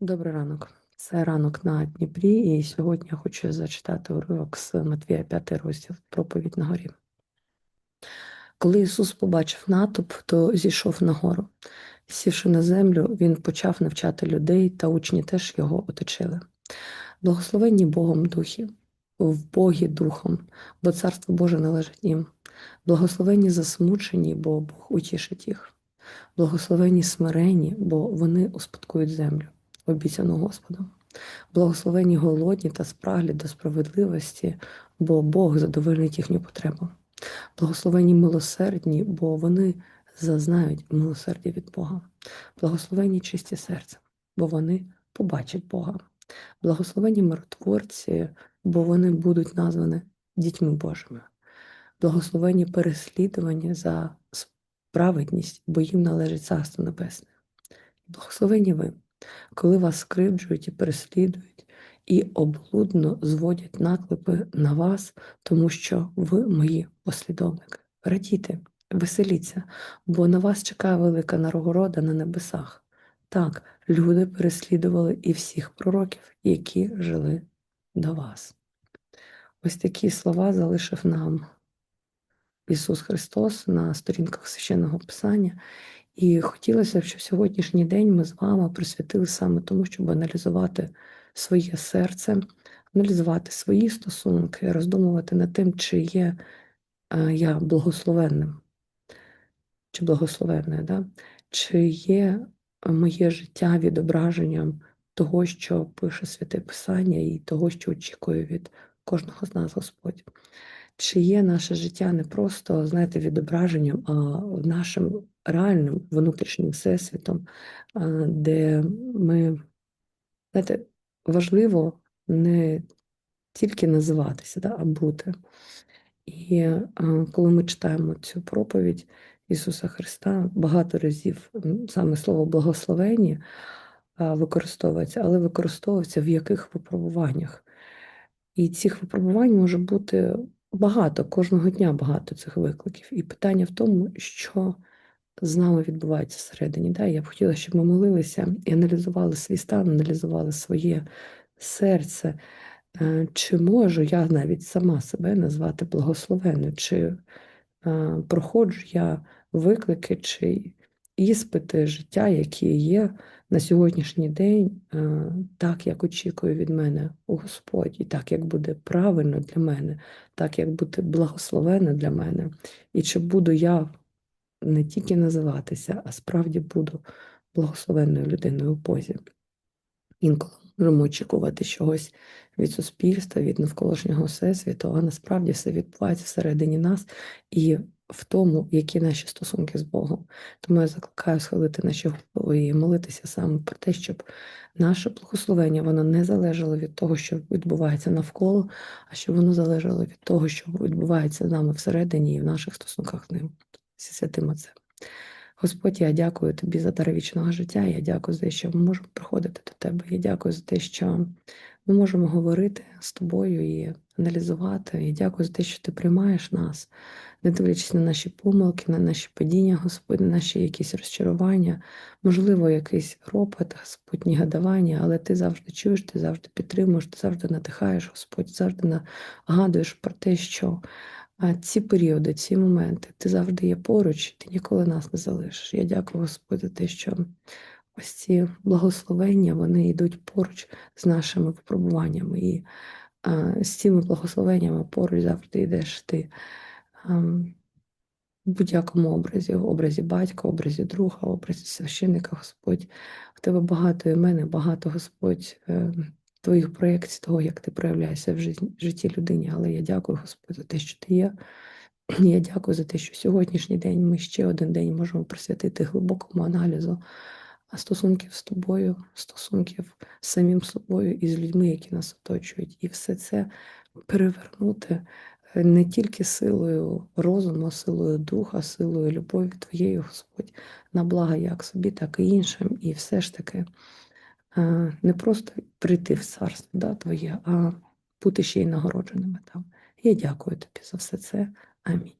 Добрий ранок. Це ранок на Дніпрі, і сьогодні я хочу зачитати уривок з Матвія 5 розділ проповідь на горі. Коли Ісус побачив натовп, то зійшов на гору. Сівши на землю, він почав навчати людей, та учні теж його оточили. Благословенні Богом духі, в Богі духом, бо царство Боже належить їм. Благословенні засмучені, бо Бог утішить їх. Благословенні смирені, бо вони успадкують землю обіцяну Господом. Благословені голодні та спраглі до справедливості, бо Бог задовольнить їхню потребу. Благословені милосердні, бо вони зазнають милосердя від Бога. Благословені чисті серцем, бо вони побачать Бога. Благословені миротворці, бо вони будуть названі дітьми Божими. Благословені переслідувані за справедність, бо їм належить Царство Небесне. Благословені ви, коли вас скривджують і переслідують, і облудно зводять наклепи на вас, тому що ви мої послідовники. Радійте, веселіться, бо на вас чекає велика нагорода на небесах. Так, люди переслідували і всіх пророків, які жили до вас. Ось такі слова залишив нам Ісус Христос на сторінках священного Писання. І хотілося б, щоб сьогоднішній день ми з вами присвятили саме тому, щоб аналізувати своє серце, аналізувати свої стосунки, роздумувати над тим, чи є е, я благословенним, чи благословенною, да? чи є моє життя відображенням того, що пише святе Писання, і того, що очікує від кожного з нас Господь. Чи є наше життя не просто, знаєте, відображенням, а нашим реальним внутрішнім всесвітом, де ми, знаєте, важливо не тільки називатися, да, а бути. І коли ми читаємо цю проповідь Ісуса Христа, багато разів саме слово благословені використовується, але використовується в яких випробуваннях. І цих випробувань може бути багато, кожного дня багато цих викликів. І питання в тому, що з нами відбувається всередині. Да? Я б хотіла, щоб ми молилися і аналізували свій стан, аналізували своє серце. Е, чи можу я навіть сама себе назвати благословенною, чи е, проходжу я виклики, чи іспити життя, які є на сьогоднішній день, е, так як очікує від мене Господь, і так як буде правильно для мене, так як буде благословенно для мене, і чи буду я не тільки називатися, а справді буду благословенною людиною у позі. Інколи можемо очікувати чогось від суспільства, від навколишнього всесвіту, а насправді все відбувається всередині нас і в тому, які наші стосунки з Богом. Тому я закликаю схилити наші голови і молитися саме про те, щоб наше благословення воно не залежало від того, що відбувається навколо, а щоб воно залежало від того, що відбувається з нами всередині і в наших стосунках з ним зі святим Отцем. Господь, я дякую тобі за дар вічного життя. Я дякую за те, що ми можемо приходити до тебе. Я дякую за те, що ми можемо говорити з тобою і аналізувати. І дякую за те, що ти приймаєш нас, не дивлячись на наші помилки, на наші падіння, Господь, на наші якісь розчарування, можливо, якийсь ропот, Господь, негодування, але ти завжди чуєш, ти завжди підтримуєш, ти завжди надихаєш, Господь, завжди нагадуєш про те, що. А ці періоди, ці моменти, ти завжди є поруч, ти ніколи нас не залишиш. Я дякую Господь за те, що ось ці благословення вони йдуть поруч з нашими випробуваннями. І а, з цими благословеннями поруч завжди йдеш ти. А, в будь-якому образі, в образі батька, в образі друга, в образі священника, Господь. В тебе багато імен, багато Господь е, твоїх проєкцій, того, як ти проявляєшся в житті людині. Але я дякую, Господь, за те, що ти є. Я дякую за те, що сьогоднішній день ми ще один день можемо присвятити глибокому аналізу стосунків з тобою, стосунків з самим собою і з людьми, які нас оточують, і все це перевернути е, не тільки силою розуму, силою духа, силою любові твоєї, Господь, на благо як собі, так і іншим. І все ж таки не просто прийти в царство да, твоє, а бути ще й нагородженими там. Я дякую тобі за все це. Амінь.